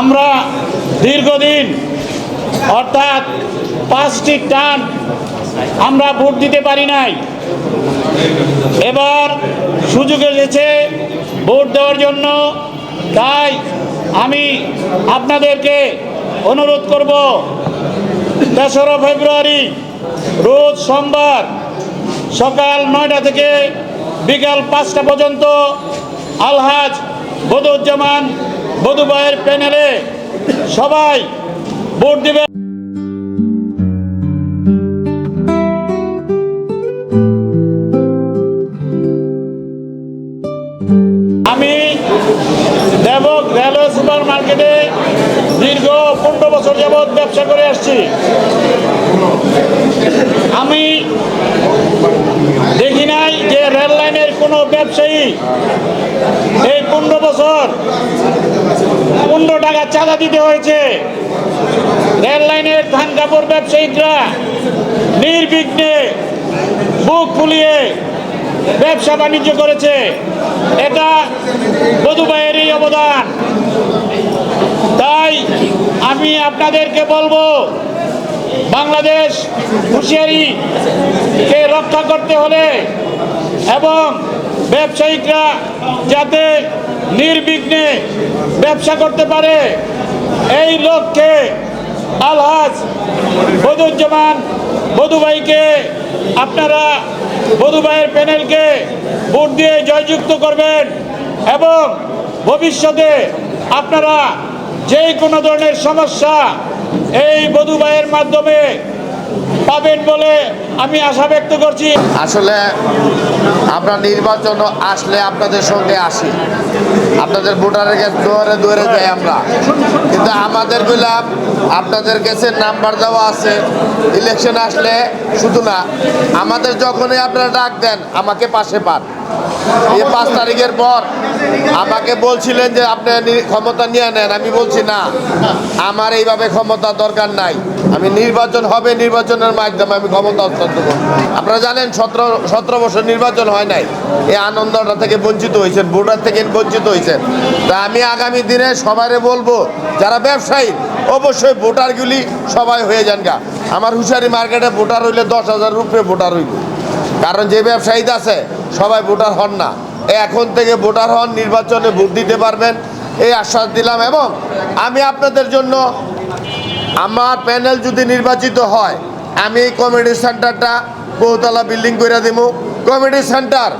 আমরা দীর্ঘদিন, অর্থাৎ পাঁচটি টান আমরা ভোট দিতে পারি নাই। এবার সুযোগ এসেছে ভোট দেওয়ার জন্য। তাই আমি আপনাদেরকে অনুরোধ করব, তেসরা ফেব্রুয়ারি রোজ সোমবার সকাল নয়টা থেকে বিকাল পাঁচটা পর্যন্ত আলহাজ বদুজ্জামান বধুবাইয়ের প্যানেলে সবাই ভোট দেবে। আমি দেবক সুপার মার্কেটে দীর্ঘ পনেরো বছর ব্যবসা করে আসছি। আমি যে কোনো ব্যবসায়ী এই পনেরো বছর পনেরো টাকা চাঁদা দিতে হয়েছে। রেল লাইনের ধান কাপড় ব্যবসায়িকরা নির্বিঘ্নে বুক ফুলিয়ে ব্যবসা বাণিজ্য করেছে। এটা বধুবাইয়েরই অবদান। তাই আমি আপনাদেরকে বলব, বাংলাদেশ হুঁশিয়ারিকে রক্ষা করতে হলে এবং ব্যবসায়িকরা যাতে নির্বিঘ্নে ব্যবসা করতে পারে। এই লক্ষ্যে আলহাজ বদুজ্জামান বধুভাইকে আপনারা বধুভাইয়ের প্যানেলকে ভোট দিয়ে জয়যুক্ত করবেন এবং ভবিষ্যতে আপনারা যে কোনো ধরনের সমস্যা এই বধুভাইয়ের মাধ্যমে পাবেন বলে আমি আশা ব্যক্ত করছি। আসলে আমরা নির্বাচন আসলে আপনাদের সঙ্গে আসি। আপনাদের ভোটারের কাছে দুয়ারে দুয়ারে যাই আমরা। কিন্তু আমাদের গুলাম, আপনাদের কাছে নাম্বার দেওয়া আছে। ইলেকশন আসলে শুধু না, আমাদের যখনই আপনারা ডাক দেন, আমাকে পাশে পান। এই পাঁচ তারিখের পর আমাকে বলছিলেন যে আপনি ক্ষমতা নিয়ে নেন, আমি বলছি না। আমার এইভাবে ক্ষমতা দরকার নাই। আমি নির্বাচন হবে, নির্বাচনের মাধ্যমে আমি ক্ষমতা হস্তান্তর করব আপনারা জানেন, সতেরো সতেরো বছর নির্বাচন হয় নাই। এই আনন্দটা থেকে বঞ্চিত হয়েছেন, ভোটার থেকে বঞ্চিত হয়েছেন। তা আমি আগামী দিনে সবাইরে বলব, যারা ব্যবসায়ী, অবশ্যই ভোটারগুলি সবাই হয়ে যান গা। আমার হুশারি মার্কেটে ভোটার হইলে দশ হাজার রুপে ভোটার হইল কারণ যে ব্যবসায়ীতে আছে, সবাই ভোটার হন না। এখন থেকে ভোটার হন নির্বাচনে ভোট দিতে পারবেন, এই আশ্বাস দিলাম এবং আমি আপনাদের জন্য আমার প্যানেল যদি নির্বাচিত হয়, আমি এই কমিউনিটি সেন্টারটা বহুতলা বিল্ডিং করে দেবো কমিউনিটি সেন্টার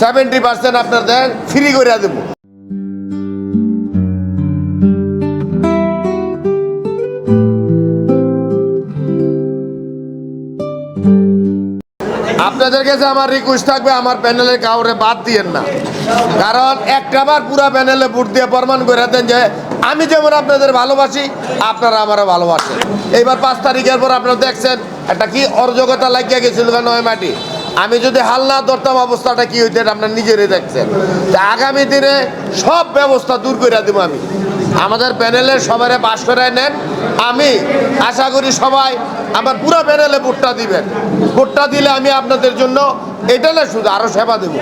সেভেন্টি পার্সেন্ট আপনাদের ফ্রি করে দেবো আপনাদের কাছে আমার রিকোয়েস্ট থাকবে, আমার প্যানেলের কাউরে বাদ দিয়েন না। কারণ একটাবার পুরা প্যানেলে ভোট দিয়ে প্রমাণ করে দেন যে, আমি যেমন আপনাদের ভালোবাসি, আপনারা আমারও ভালোবাসেন। এইবার পাঁচ তারিখের পর আপনারা দেখছেন, একটা কি অর্জকতা লাগিয়ে গেছিল নয় মাটি। আমি যদি হাল না ধরতাম, অবস্থাটা কি হইতে আপনার নিজেরই দেখছেন। তা আগামী দিনে সব ব্যবস্থা দূর করে দেবো আমি। আমাদের প্যানেলে সবাই পাশ করে নেন। আমি আশা করি সবাই আমার পুরো প্যানেলে ভোটটা দিবেন। ভোটটা দিলে আমি আপনাদের জন্য এটা না শুধু আরও সেবা দেবো।